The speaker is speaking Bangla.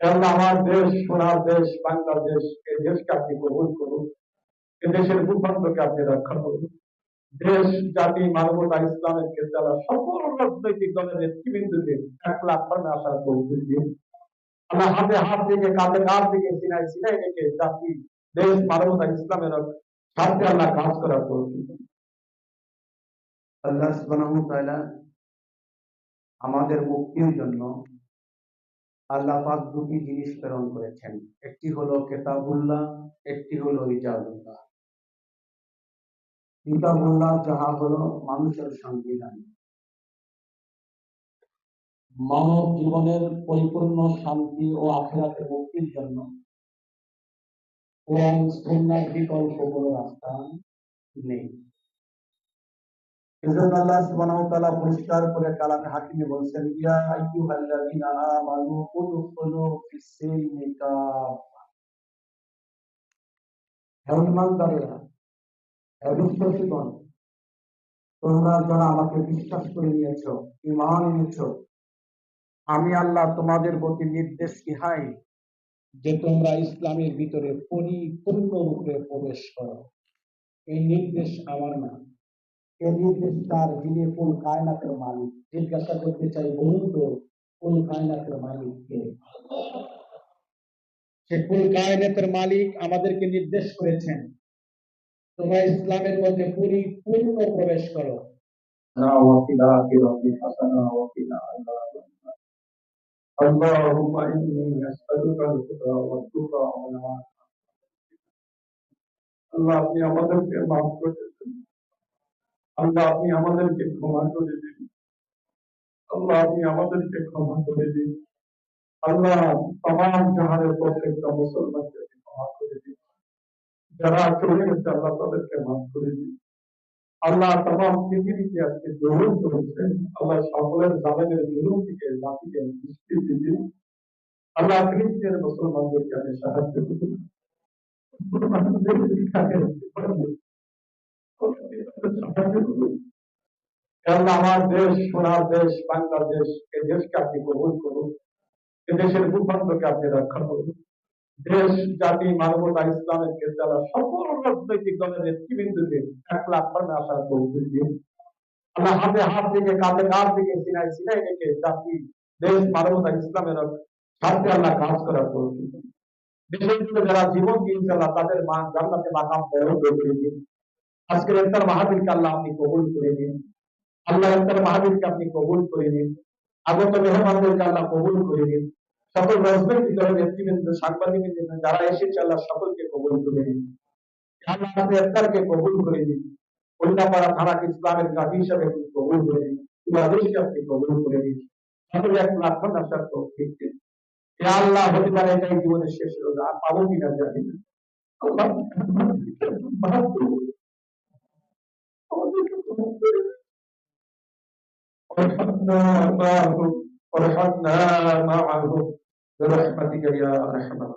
কারণ আমার দেশ, সোনার দেশ, বাংলাদেশ, এই দেশকে আপনি কবুল করুন এ দেশের ভূখণ্ডকে আপনি রক্ষা করুন। দেশ, জাতি, মানবতা, ইসলামের ক্ষেত্রে সকল রাজনৈতিক দলের নেতৃবৃন্দকে এক লাখ ফর্মে আসার তৌফিক দিন। আল্লাহ হাতে হাত থেকে কাঁধে কাঁধ থেকে সিনাই সিনাই রেখে জাতি, দেশ, মানবতা, ইসলামের স্বার্থে আল্লাহ কাজ করার তৌফিক আল্লাহ সুবহানাহু ওয়া তাআলা আমাদের মুক্তির জন্য আল্লাহ পাক দুটি জিনিস প্রেরণ করেছেন। একটি হলো কেতাবুল্লাহ, একটি হলো ইজাজুল্লাহ কিতাবুল্লাহ যাহা হলো মানুষের সংবিধান। মানব জীবনের পরিপূর্ণ শান্তি ও আখেরাতে মুক্তির জন্য কোরআন সুন্নাহর বিকল্প কোনো রাস্তা নেই। এজন্য আল্লাহ সুবহানাহু ওয়া তাআলা পরিষ্কার করে কালামে হাকিমে বলছেন, ইয়া আইয়ুহাল্লাযীনা আমানু উদখুলু কাফা হে হে বিশ্বাসীগণ তোমরা যারা আমাকে বিশ্বাস করে নিয়েছো আমি আল্লাহ তোমাদের প্রতি নির্দেশ ইহাই যে তোমরা ইসলামের ভিতরে পরিপূর্ণ রূপে প্রবেশ করো। এই নির্দেশ আমার না। এই নির্দেশ তার যিনি ফুল কায়নাতের মালিক জিজ্ঞাসা করতে চাই বলুন তো ফুল কায়নাতের মালিক কে সে ফুল কায়নাতের মালিক আমাদেরকে নির্দেশ করেছেন তোমরা ইসলামের মধ্যে পরিপূর্ণ প্রবেশ করো وفي الآخرة حسنة وقنا عذاب النار اللهم إني أسألك الهدى والتقى والعافية আল্লাহ আপনি আমাদেরকে মাফ করে দিন আল্লাহ আপনি আমাদেরকে ক্ষমা করে দিন। আল্লাহ আপনি আমাদেরকে ক্ষমা করে দিন। আল্লাহ তাম জাহানের প্রত্যেকটা মুসলমানকে আপনি ক্ষমা করে দিন। যারা চলে গেছে, আল্লাহ তাদেরকে মাফ করে দিন। আল্লাহ তাম পৃথিবীতে আজকে জরুর করেছেন। আল্লাহ সকলের জালেমের জরুর থেকে জাতিকে নিষ্কৃতি দিন। আল্লাহ খ্রিস্টের মুসলমানদেরকে আপনি সাহায্য করুন। মুসলমানদের শিক্ষাকে আল্লাহ আমার দেশ, সোনার দেশ, বাংলাদেশ এই দেশকে আপনি কবুল করুন, এ দেশের ভূখণ্ডকে আপনি রক্ষা করুন। দেশ, জাতি, মানবতা, ইসলামের ক্ষেত্রে সকল রাজনৈতিক দলের নেতৃবৃন্দকে এক লাখ ফর্মে আসার তৌফিক দিন। আল্লাহ হাতে হাত থেকে কাঁধে কাঁধ থেকে সিনাই সিনাই রেখে জাতি, দেশ, মানবতা, ইসলামের স্বার্থে আল্লাহ কাজ করার তৌফিক দেশের জন্য যারা জীবন দিয়েছে, আল্লাহ তাদের মা জান্নাতে মাকাম বড় করে দিন। আজকের ইফতার মাহফিলকে আল্লাহ আপনি কবুল করে দিন আল্লাহ ইফতার মাহফিলকে আপনি কবুল করে দিন আগত মেহমানদেরকে আল্লাহ কবুল করে দিন সকল রাজনৈতিক দলের নেতৃবৃন্দ সাংবাদিক যারা এসেছে, আল্লাহ সকলকে কবুল করে দিন আল্লাহ আপনি ইফতারকে কবুল করে দিন কন্যাপাড়া থানাকে ইসলামের গাড়ি হিসাবে আপনি কবুল করে দিন বাংলাদেশকে আপনি কবুল করে দিন সকলে এক লাখ আসার তো ঠিক আল্লাহ, হতে পারে এটাই জীবনের শেষ রোজ, আর পাবো কিনা জানি না। وارحمنا معه وارحمنا معه. برحمتك يا أرحم